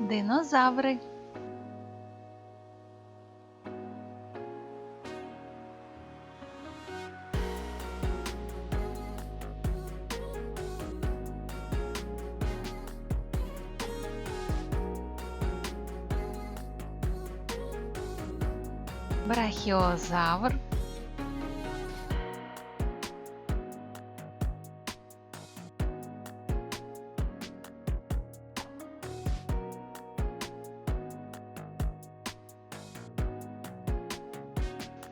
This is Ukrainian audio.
Динозаври. Брахіозавр.